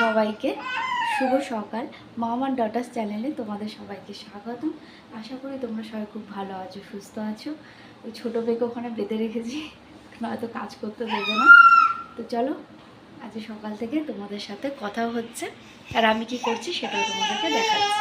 সবাইকে শুভ সকাল। মামার ডটার্স চ্যানেলে তোমাদের সবাইকে স্বাগত আশা করি তোমরা সবাই খুব ভালো আছো, সুস্থ আছো। ওই ছোটো বেগে ওখানে বেঁধে রেখেছি। নয়তো কাজ করতে দেবে না। তো চলো, আজ সকাল থেকে তোমাদের সাথে কথা হচ্ছে। আর আমি কি করছি সেটাও তোমাদেরকে দেখাচ্ছি।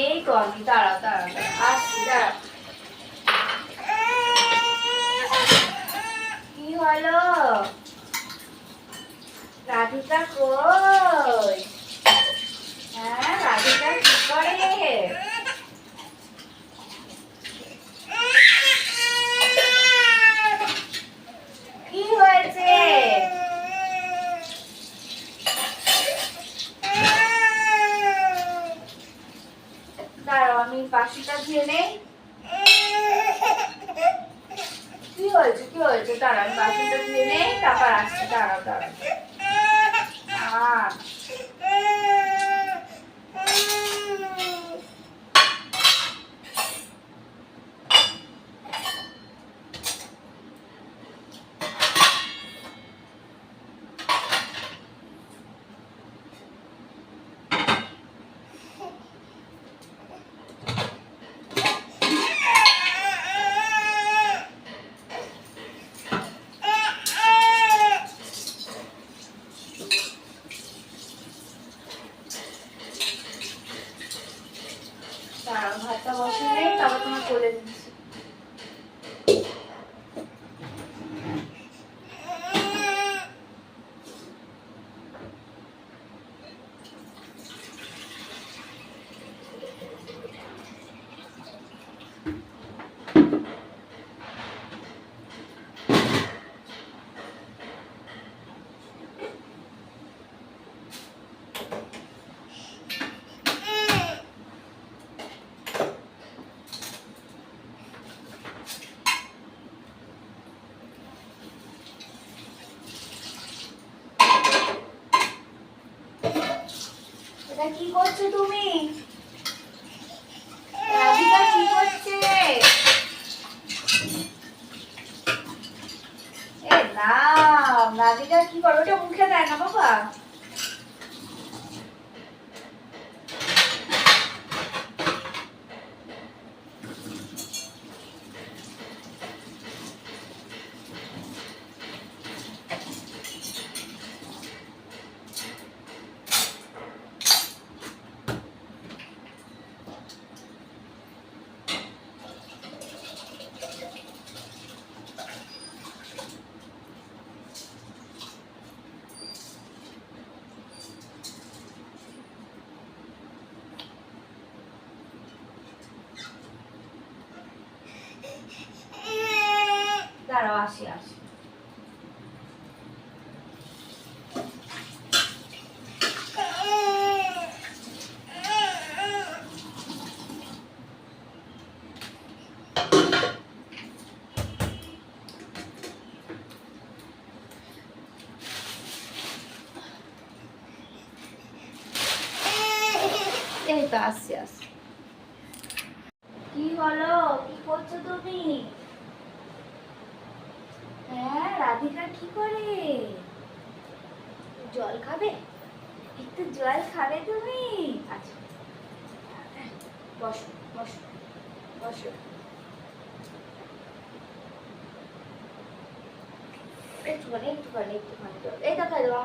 এই তো আমি। আসছি দাঁড়াও কি হলো রাধিকা কই হ্যাঁ রাধিকা কি করে কি হয়েছে দাঁড়াও, আমি বাসিটা ধুয়ে নেই। কি হয়েছে কি হয়েছে? দাঁড়াও, আমি বাসনটা ধুয়ে নেই, তারপর আসছি, দাঁড়াও দাঁড়াও ভাতটা বসে নেই তারপর তোমার কোলে দিচ্ছি এটা কি করছ তুমি? রাধিকা কি করছে? এ না রাধিকা কি করো ওটা মুখে দেয় না বাবা। দাঁড়াও আসি আসি এই তো আসছি আসছি কি হলো কি করছ তুমি হ্যাঁ রাধিকা কি করে? জল খাবে? একটু জল খাবে তুমি? আচ্ছা। বসো বসো বসো। একটুখানি একটুখানি একটুখানি এই দেখা দাও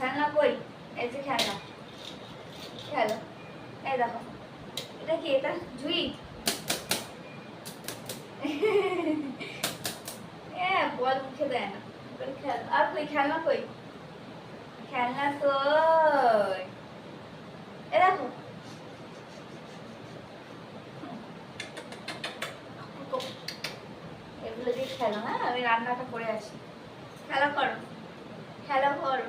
খেলনা কই? এই যে খেলনা। খেলো। এই দেখো। এটা কি এটা? জুই? হ্যাঁ বল মুখে দেয় না। খেল। আর কই, খেলনা কই? খেলনা কই? এ দেখো। এগুলো দিয়ে খেলো হ্যাঁ? আমি রান্নাটা করে আসি। খেলা করো। খেলা করো।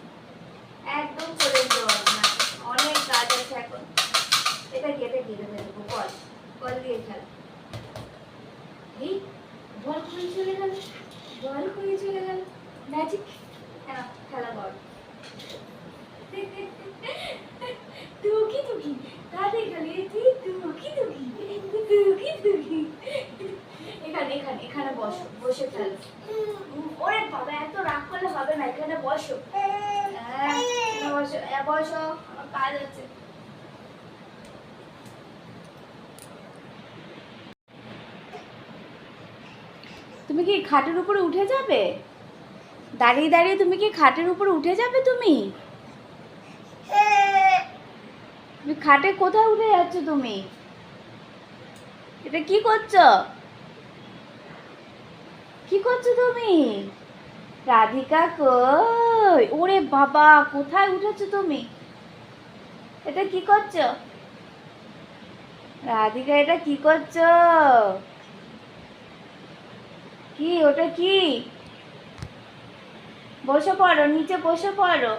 একদম কোলে নিতে পারব না অনেক কাজ আছে এখন। এটা কি এটা কি এটা দেবো বল বল দিয়ে খেল এই, বল চলে গেল? বল খুঁজে চলে গেল? ম্যাজিক হ্যাঁ খেলা কর। গেলে তুই টুকি টুকি এখানে এখানে এখানে বসো। বসে খেলো। ওরে বাবা, এত রাগ করলে হবে না। এখানে বসো। তুমি কি খাটের উপরে উঠে যাবে? দাঁড়িয়ে দাঁড়িয়ে তুমি কি খাটের উপরে উঠে যাবে তুমি? খাটে কোথায় উঠে যাচ্ছ তুমি? এটা কি করছ? কি করছ তুমি? রাধিকা ওরে বাবা, কোথায় উঠেছো তুমি? এটা কি করছ? রাধিকা, এটা কি করছ? কি, ওটা কি? বসে পড়ো, নিচে বসে পড়ো।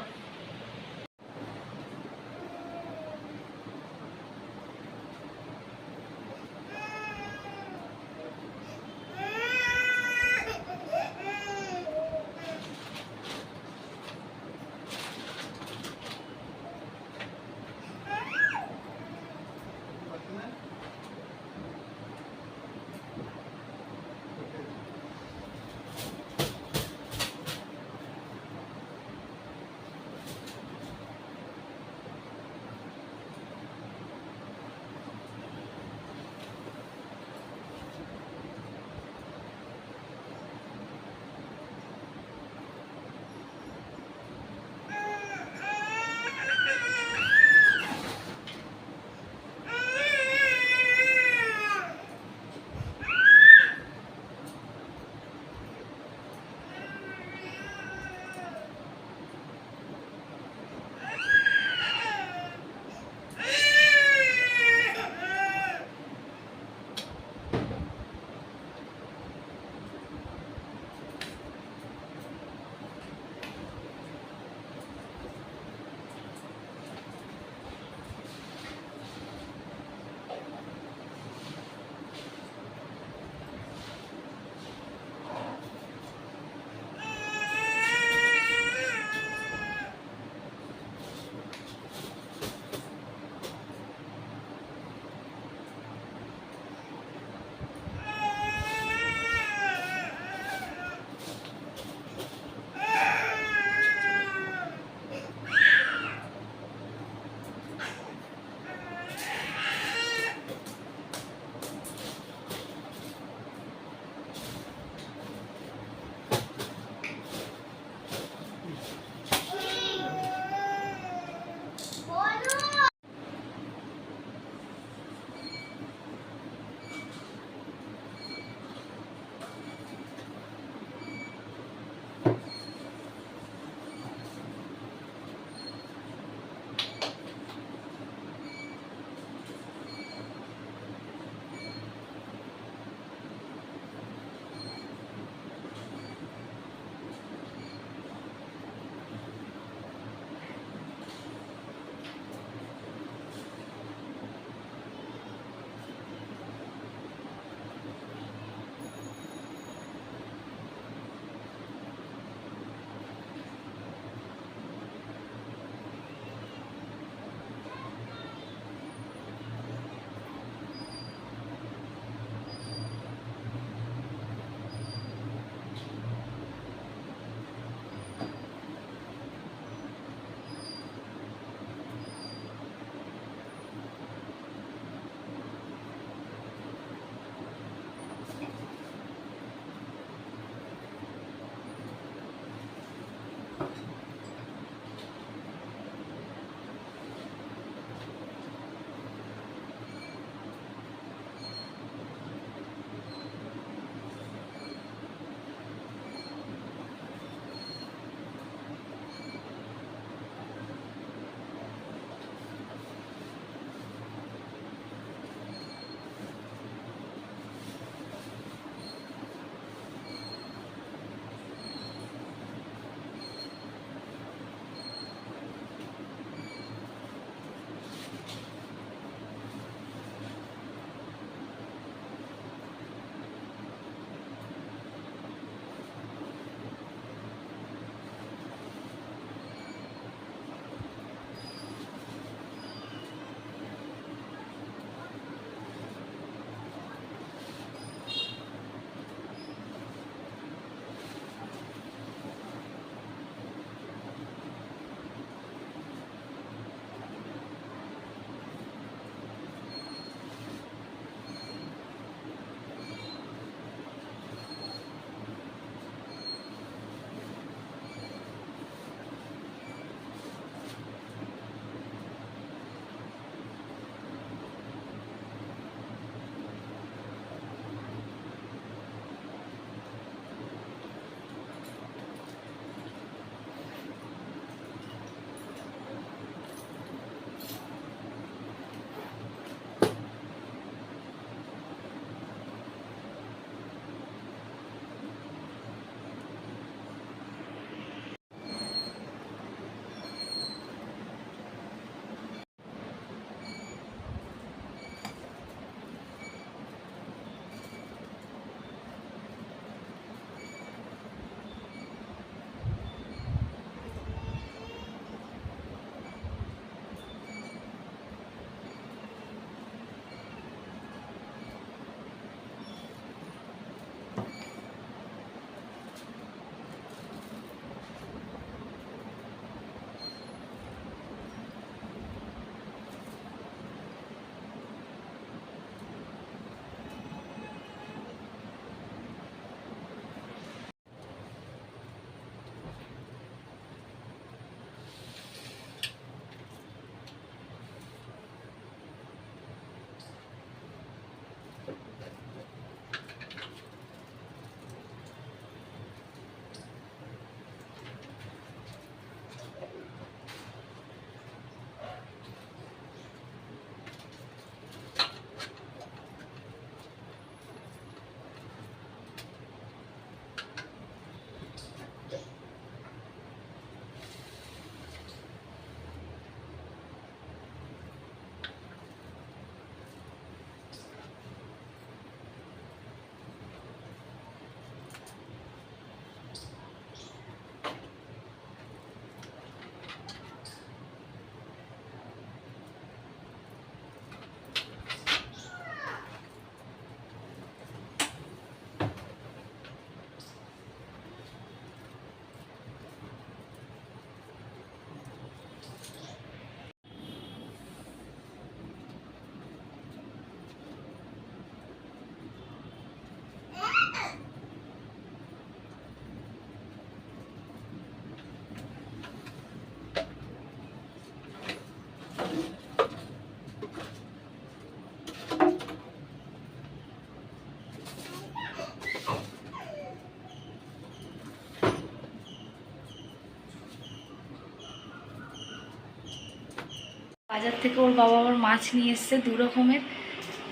বাজার থেকে ওর বাবা আবার মাছ নিয়ে এসছে দু রকমের।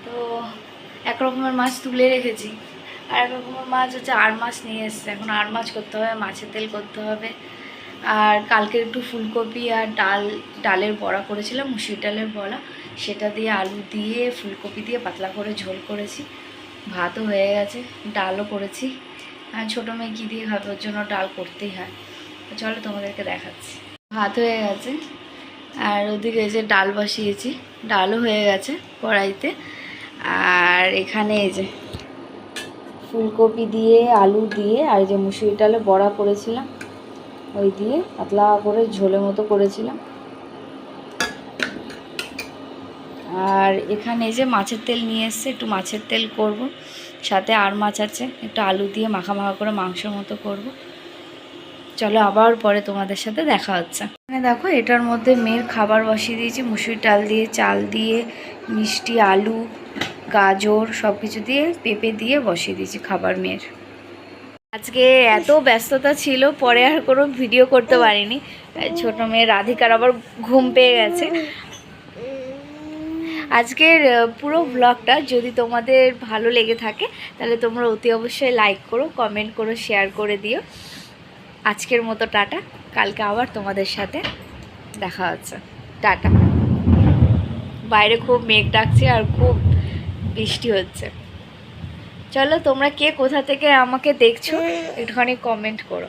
তো এক রকমের মাছ তুলে রেখেছি। আর এক রকমের মাছ হচ্ছে আর মাছ নিয়ে এসছে। এখন আর মাছ করতে হবে, মাছের তেল করতে হবে। আর কালকে একটু ফুলকপি আর ডাল, ডালের বড়া করেছিলাম, মুসুর ডালের বড়া। সেটা দিয়ে আলু দিয়ে, ফুলকপি দিয়ে পাতলা করে ঝোল করেছি। ভাতও হয়ে গেছে, ডালও করেছি। আর ছোটো মেয়ে কী দিয়ে খাবে ওর জন্য ডাল করতেই হয়। চলো তোমাদেরকে দেখাচ্ছি। ভাত হয়ে গেছে। আর ওদিকে এই যে ডাল বসিয়েছি, ডালও হয়ে গেছে কড়াইতে। আর এখানে এই যে ফুলকপি দিয়ে, আলু দিয়ে, আর যে মুসুরি ডালে বড়া করেছিলাম, ওই দিয়ে পাতলা করে ঝোলের মতো করেছিলাম। আর এখানে এই যে মাছের তেল নিয়ে এসছে, একটু মাছের তেল করব, সাথে আর মাছ আছে, একটু আলু দিয়ে মাখা মাখা করে মাংসের মতো করব। চলো আবার পরে তোমাদের সাথে দেখা হচ্ছে। এখানে দেখো, এটার মধ্যে মেয়ের খাবার বসিয়ে দিয়েছি। মুসুর ডাল দিয়ে, চাল দিয়ে, মিষ্টি, আলু, গাজর সব কিছু দিয়ে পেঁপে দিয়ে বসিয়ে দিয়েছি খাবার মেয়ের। আজকে এত ব্যস্ততা ছিল, পরে আর কোনো ভিডিও করতে পারিনি। ছোট মেয়ে রাধিকার আবার ঘুম পেয়ে গেছে। আজকের পুরো ব্লগটা যদি তোমাদের ভালো লেগে থাকে, তাহলে তোমরা অতি অবশ্যই লাইক করো কমেন্ট করো শেয়ার করে দিও। আজকের মতো টাটা। কালকে আবার তোমাদের সাথে দেখা হচ্ছে। টাটা। বাইরে খুব মেঘ ডাকছে আর খুব বৃষ্টি হচ্ছে। চলো তোমরা কে কোথা থেকে আমাকে দেখছ একটুখানি কমেন্ট করো।